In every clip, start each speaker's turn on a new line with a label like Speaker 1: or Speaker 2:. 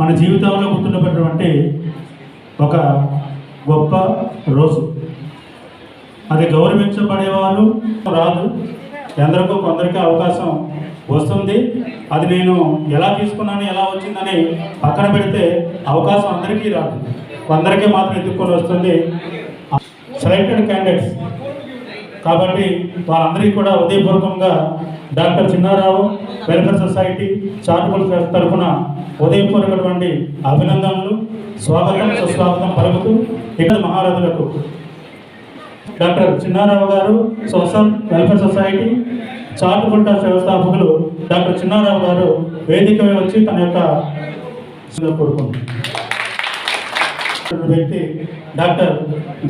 Speaker 1: మన జీవితంలో గుర్తున్నటువంటి ఒక గొప్ప రోజు. అది గౌరవించబడేవారు రాదు. ఎందరికో కొందరికి అవకాశం వస్తుంది. అది నేను ఎలా తీసుకున్నాను ఎలా వచ్చిందని పక్కన పెడితే అవకాశం అందరికీ రాదు. కొందరికీ మాత్రం ఎదుర్కొని వస్తుంది. సెలెక్టెడ్ క్యాండిడేట్స్ కాబట్టి వారందరికీ కూడా ఉదయపూర్వకంగా doctor Chinnarao welfare society charitable trust తరఫున ఉదయపూర్వకటువంటి అభినందనలు స్వాగతం సుస్వాగతం పలుకుతూ ఇక్కడ మహారథులకు. డాక్టర్ చిన్నారావు గారు సోషల్ వెల్ఫేర్ సొసైటీ చాటుకుంట వ్యవస్థాపకులు డాక్టర్ చిన్నారావు గారు వేదిక వచ్చి తన యొక్క కోరుకుంటున్నారు. వ్యక్తి డాక్టర్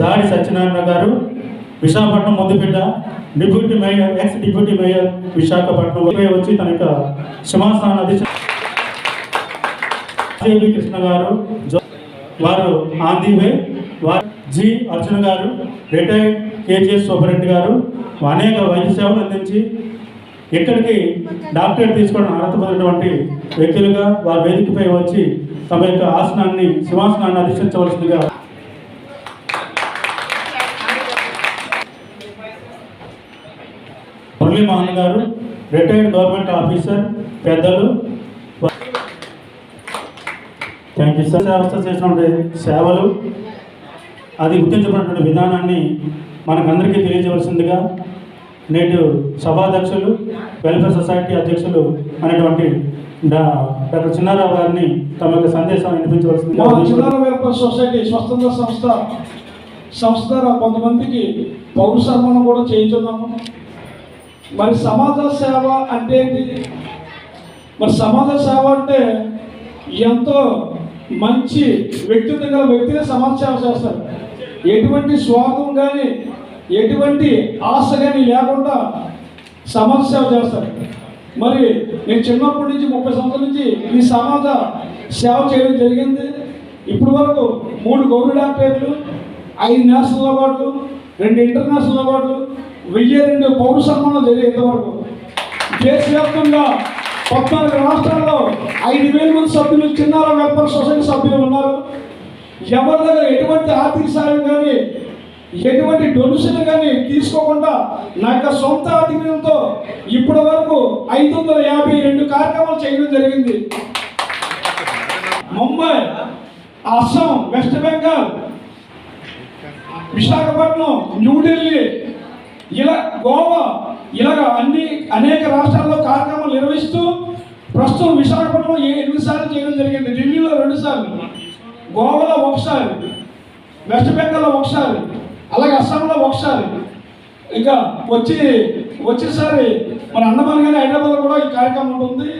Speaker 1: దాడి సత్యనారాయణ గారు Visakhapatnam ముందుబిడ్డ deputy mayor ex deputy mayor Visakhapatnam వచ్చి తన యొక్క సింహాసనాన్ని అధ్యక్ష కృష్ణ గారు జో- వారు ఆన్ ది వే వారు G Arjun garu retired KGs సూపరింట్ గారు అనేక వైద్య సేవలు అందించి ఇక్కడికి డాక్టరేట్ తీసుకోవడం అర్హత పొందినటువంటి వ్యక్తులుగా వారి వేదికపై వచ్చి తమ యొక్క ఆసనాన్ని సింహాసనాన్ని అధిష్టించవలసిందిగా మోహన్ గారు రిటైర్డ్ గవర్నమెంట్ ఆఫీసర్ పెద్దలు. థ్యాంక్ యూ సార్ వ్యవస్థ చేసినటువంటి సేవలు అది గుర్తించబడినటువంటి విధానాన్ని మనకందరికీ తెలియజేయవలసిందిగా నేడు సభాధ్యక్షులు వెల్ఫేర్ సొసైటీ అధ్యక్షులు అనేటువంటి డాక్టర్ చిన్నారావు గారిని తమ యొక్క సందేశాన్ని వినిపించవలసిందిగా
Speaker 2: మా చిన్నార వెల్ఫేర్ సొసైటీ స్వతంత్ర సంస్థ సంస్థ కొంతమందికి పౌర సన్మానం కూడా చేయించున్నాము. మరి సమాజ సేవ అంటే ఏంటి? మరి సమాజ సేవ అంటే ఎంతో మంచి వ్యక్తిత్వం గల వ్యక్తిగా సమాజ సేవ చేస్తారు. ఎటువంటి స్వాగం కానీ ఎటువంటి ఆశ కానీ లేకుండా సమాజ సేవ చేస్తారు. మరి నేను చిన్నప్పటి నుంచి ముప్పై సంవత్సరాల నుంచి ఈ సమాజ సేవ చేయడం జరిగింది. ఇప్పటి వరకు మూడు గౌరవ డాక్టరేట్లు ఐదు నేషనల్ అవార్డులు రెండు ఇంటర్నేషనల్ అవార్డులు వెయ్యి రెండు పౌర సన్మానం జరిగాయి ఇంతవరకు. దేశవ్యాప్తంగా పద్నాలుగు రాష్ట్రాల్లో ఐదు వేల మంది సభ్యులు చిన్నార వెల్ఫేర్ సొసైటీ సభ్యులు ఉన్నారు. ఎవరి దగ్గర ఎటువంటి ఆర్థిక సాయం కానీ ఎటువంటి డొనేషన్ కానీ తీసుకోకుండా నా యొక్క సొంత ఆధిక్యంతో ఇప్పటి వరకు ఐదు వందల యాభై రెండు కార్యక్రమాలు చేయడం జరిగింది. ముంబై అస్సాం వెస్ట్ బెంగాల్ విశాఖపట్నం న్యూఢిల్లీ ఇలా గోవా ఇలాగ అన్ని అనేక రాష్ట్రాల్లో కార్యక్రమాలు నిర్వహిస్తూ ప్రస్తుతం విశాఖపట్నం ఏ- ఎనిమిది సార్లు చేయడం జరిగింది? ఢిల్లీలో రెండు సార్లు గోవాలో ఒకసారి వెస్ట్ బెంగాల్లో ఒకసారి అలాగే అస్సాంలో ఒకసారి. ఇంకా వచ్చి వచ్చేసారి మన అండమాన్ కానీ హైదరాబాద్లో కూడా ఈ కార్యక్రమం ఉంటుంది.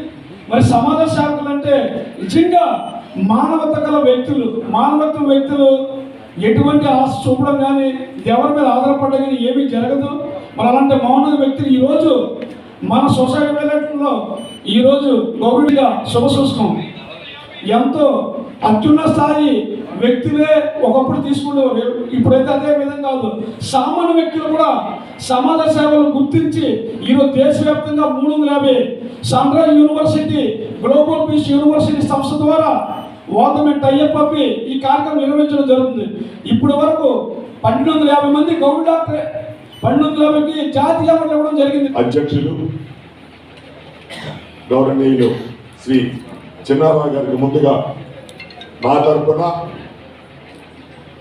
Speaker 2: మరి సమాజ సేవకులు అంటే నిజంగా మానవత గల వ్యక్తులు మానవత్వ వ్యక్తులు ఎటువంటి ఆశ చూపడం కానీ ఎవరి మీద ఆధారపడడం కానీ ఏమీ జరగదు. మరి అలాంటి మౌన వ్యక్తులు ఈరోజు మన సొసైటీ వెళ్ళట్లో ఈరోజు గౌరవుడిగా శుభ సూచకం ఎంతో అత్యున్న స్థాయి వ్యక్తులే ఒకప్పుడు తీసుకునేవారు. ఇప్పుడైతే అదే విధంగా కాదు. సామాన్య వ్యక్తులు కూడా సమాజ సేవలు గుర్తించి ఈరోజు దేశవ్యాప్తంగా మూడు వందల యాభై sunrise university global peace university సంస్థ ద్వారా వాళ్ళతో టైఅప్ ఈ కార్యక్రమం నిర్వహించడం జరుగుతుంది. ఇప్పటి వరకు పన్నెండు వందల యాభై మంది గౌరవ డాక్టర్ పన్నెండు వందల యాభైకి జాతీయ అవార్డులు ఇవ్వడం జరిగింది.
Speaker 3: అధ్యక్షులు గౌరవనీయులు శ్రీ చిన్నారావు గారికి ముందుగా నా తరపున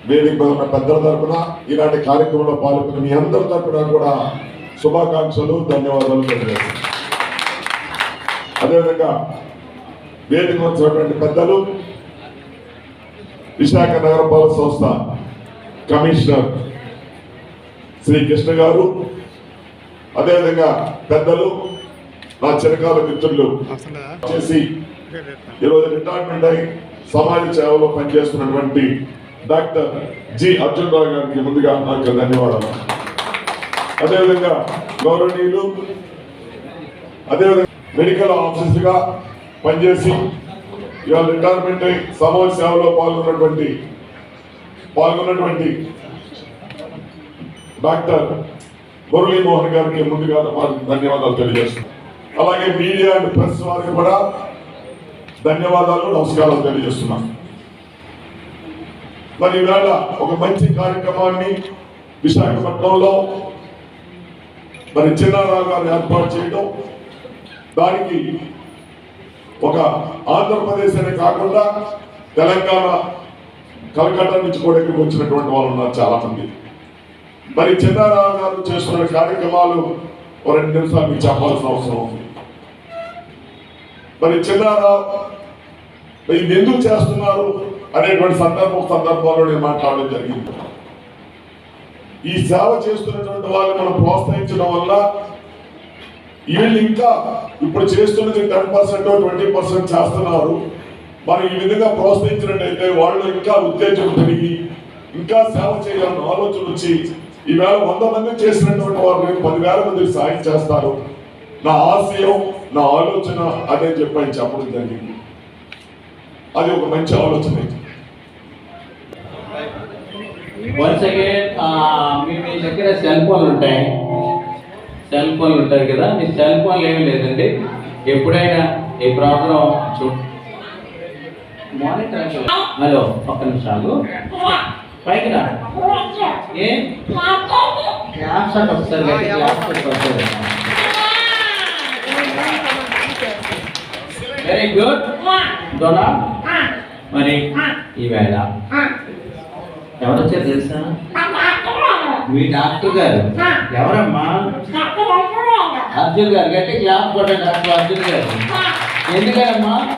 Speaker 3: వేదిక ఉన్న పెద్దల తరపున ఇలాంటి కార్యక్రమంలో పాల్గొన్న మీ అందరి తరపున కూడా శుభాకాంక్షలు ధన్యవాదాలు తెలియజేస్తాను అదేవిధంగా వేదిక వచ్చినటువంటి పెద్దలు విశాఖ నగరపాలక సంస్థ కమిషనర్ శ్రీ కృష్ణ గారు అదేవిధంగా పెద్దలు నా చిరకాల మిత్రులు చేసి ఈరోజు రిటైర్మెంట్ అయి సమాజ సేవలో పనిచేస్తున్నటువంటి డాక్టర్ జి అర్జున్ రావు గారికి ముందుగా నాకు ధన్యవాదాలు. అదేవిధంగా గౌరవనీయులు అదేవిధంగా మెడికల్ ఆఫీసర్గా పనిచేసి ఇవాళ రిటైర్మెంట్ అయి సమాజ సేవలో పాల్గొన్నటువంటి పాల్గొన్నటువంటి డాక్టర్ మురళీమోహన్ గారికి ముందుగా ధన్యవాదాలు తెలియజేస్తున్నాను అలాగే మీడియా అండ్ ప్రెస్ వారికి కూడా ధన్యవాదాలు నమస్కారాలు తెలియజేస్తున్నాను మరి ఈవేళ ఒక మంచి కార్యక్రమాన్ని విశాఖపట్నంలో మరి చిన్నారావు గారు ఏర్పాటు చేయడం దానికి ఒక ఆంధ్రప్రదేశ్ అనే కాకుండా తెలంగాణ కలకట్ట నుంచి కూడా ఇక్కడికి వచ్చినటువంటి వాళ్ళు ఉన్నారు చాలా మంది మరి చిన్నారావు గారు చేస్తున్న కార్యక్రమాలు ఒక రెండు నిమిషాలు మీకు చెప్పాల్సిన అవసరం ఉంది. మరి చిన్నారావు ఇది ఎందుకు చేస్తున్నారు అనేటువంటి సందర్భం సందర్భాల్లో నేను మాట్లాడడం జరిగింది. ఈ సేవ చేస్తున్నటువంటి వాళ్ళని మనం ప్రోత్సహించడం వల్ల వీళ్ళు ఇంకా ఇప్పుడు చేస్తున్నది టెన్ పర్సెంట్ ట్వంటీ పర్సెంట్ చేస్తున్నారు. మరి ఈ విధంగా ప్రోత్సహించినట్టయితే వాళ్ళు ఇంకా ఉత్తేజం పెరిగి ఇంకా సేవ చేయాలన్న ఆలోచన వచ్చి ఈవేళ వంద మంది చేసినటువంటి వారు నేను పదివేల మందికి సాయం చేస్తారు. నా ఆశయం నా ఆలోచన అదే చెప్పని చెప్పడం జరిగింది. అది ఒక మంచి ఆలోచన
Speaker 4: వన్స్ అగైన్ మీ దగ్గర సెల్ ఫోన్లు ఉంటాయి. సెల్ ఫోన్లు ఉంటాయి కదా మీ సెల్ ఫోన్లు ఏమీ లేదండి. ఎప్పుడైనా ఈ ప్రాబ్లం చూ మానిటర్ హలో ఒక్క నిమిషాలు. పైకి రా. ఏ? క్లాస్ ఒకసారి వెరీ గుడ్ డోనా మరి ఈవేళ ఎవరొచ్చారు తెలుసా? మీ డాక్టర్ గారు. ఎవరమ్మా? అర్జున్ గారు గట్టి క్లాస్ కొట్టే డాక్టర్ అర్జున్ గారు. ఎందుకమ్మా